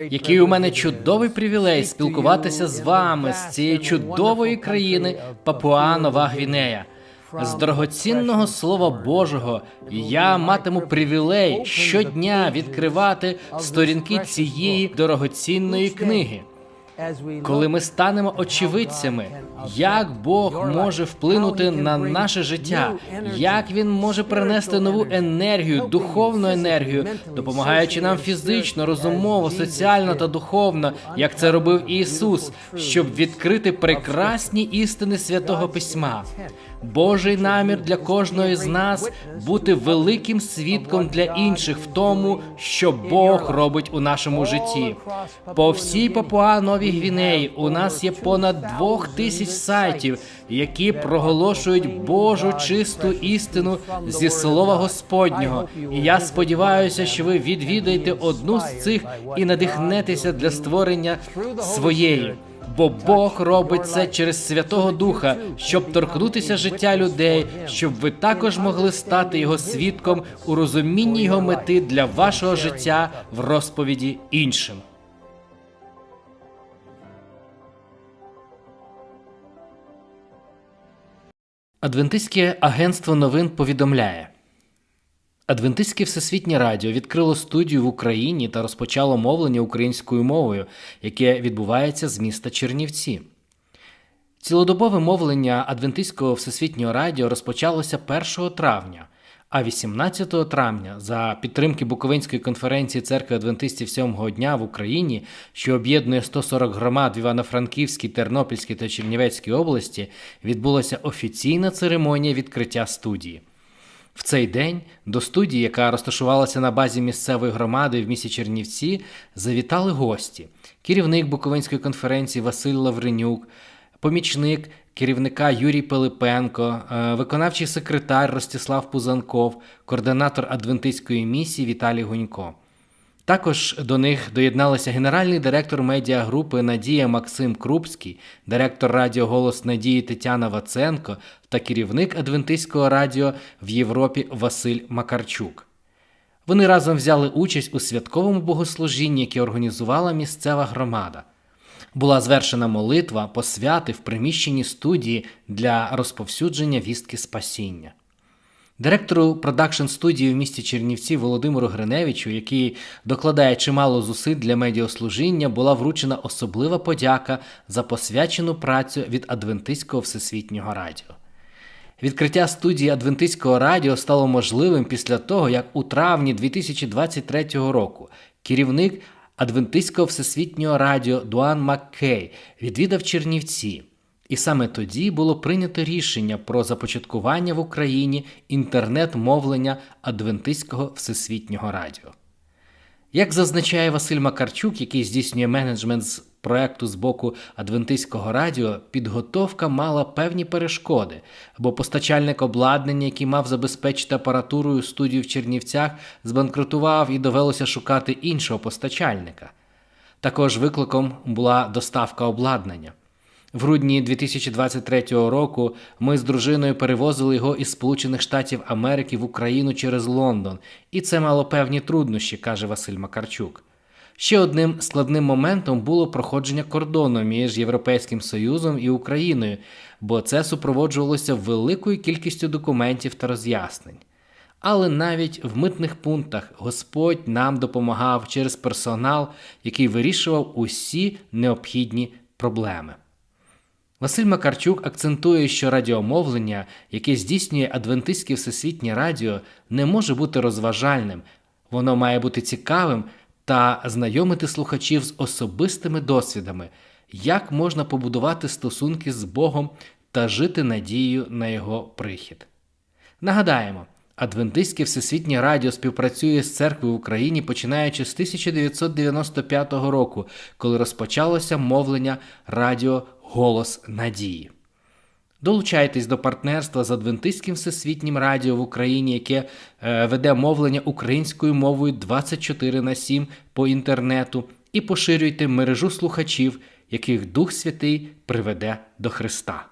Який у мене чудовий привілей спілкуватися з вами з цієї чудової країни Папуа Нова Гвінея. З дорогоцінного слова Божого я матиму привілей щодня відкривати сторінки цієї дорогоцінної книги. Коли ми станемо очевидцями, як Бог може вплинути на наше життя, як він може принести нову енергію, духовну енергію, допомагаючи нам фізично, розумово, соціально та духовно, як це робив Ісус, щоб відкрити прекрасні істини святого письма. Божий намір для кожної з нас бути великим свідком для інших в тому, що Бог робить у нашому житті. По всій Папуа Новій Гвінеї у нас є понад двох тисяч сайтів, які проголошують Божу чисту істину зі слова Господнього. І я сподіваюся, що ви відвідаєте одну з цих і надихнетеся для створення своєї. Бо Бог робить це через Святого Духа, щоб торкнутися життя людей, щоб ви також могли стати його свідком у розумінні його мети для вашого життя в розповіді іншим. Адвентистське агентство новин повідомляє. Адвентистське всесвітнє радіо відкрило студію в Україні та розпочало мовлення українською мовою, яке відбувається з міста Чернівці. Цілодобове мовлення Адвентистського всесвітнього радіо розпочалося 1 травня, а 18 травня за підтримки Буковинської конференції церкви Адвентистів сьомого дня в Україні, що об'єднує 140 громад в Івано-Франківській, Тернопільській та Чернівецькій області, відбулася офіційна церемонія відкриття студії. В цей день до студії, яка розташувалася на базі місцевої громади в місті Чернівці, завітали гості: керівник Буковинської конференції Василь Лавренюк, помічник керівника Юрій Пилипенко, е, виконавчий секретар Ростислав Пузанков, координатор адвентистської місії Віталій Гунько. Також до них доєдналися генеральний директор медіагрупи Надія Максим Крупський, директор радіо Голос Надії Тетяна Ваценко та керівник Адвентистського радіо в Європі Василь Макарчук. Вони разом взяли участь у святковому богослужінні, яке організувала місцева громада. Була звершена молитва посвяти в приміщенні студії для розповсюдження вістки спасіння. Директору продакшн студії в місті Чернівці Володимиру Гриневичу, який докладає чимало зусиль для медіаслужіння, була вручена особлива подяка за посвячену працю від Адвентистського всесвітнього радіо. Відкриття студії Адвентистського радіо стало можливим після того, як у травні 2023 року керівник Адвентистського всесвітнього радіо Дуан Маккей відвідав Чернівці. І саме тоді було прийнято рішення про започаткування в Україні інтернет-мовлення Адвентистського всесвітнього радіо. Як зазначає Василь Макарчук, який здійснює менеджмент з проекту з боку Адвентистського радіо, підготовка мала певні перешкоди, бо постачальник обладнання, який мав забезпечити апаратурою студію в Чернівцях, збанкрутував і довелося шукати іншого постачальника. Також викликом була доставка обладнання. В грудні 2023 року ми з дружиною перевозили його із Сполучених Штатів Америки в Україну через Лондон, і це мало певні труднощі, каже Василь Макарчук. Ще одним складним моментом було проходження кордону між Європейським Союзом і Україною, бо це супроводжувалося великою кількістю документів та роз'яснень. Але навіть в митних пунктах Господь нам допомагав через персонал, який вирішував усі необхідні проблеми. Василь Макарчук акцентує, що радіомовлення, яке здійснює Адвентистське всесвітнє радіо, не може бути розважальним, воно має бути цікавим та знайомити слухачів з особистими досвідами, як можна побудувати стосунки з Богом та жити надією на його прихід. Нагадаємо, Адвентистське всесвітнє радіо співпрацює з церквою в Україні починаючи з 1995 року, коли розпочалося мовлення радіо Голос Надії. Долучайтесь до партнерства з Адвентистським всесвітнім радіо в Україні, яке е, веде мовлення українською мовою 24 на 7 по інтернету, і поширюйте мережу слухачів, яких Дух Святий приведе до Христа.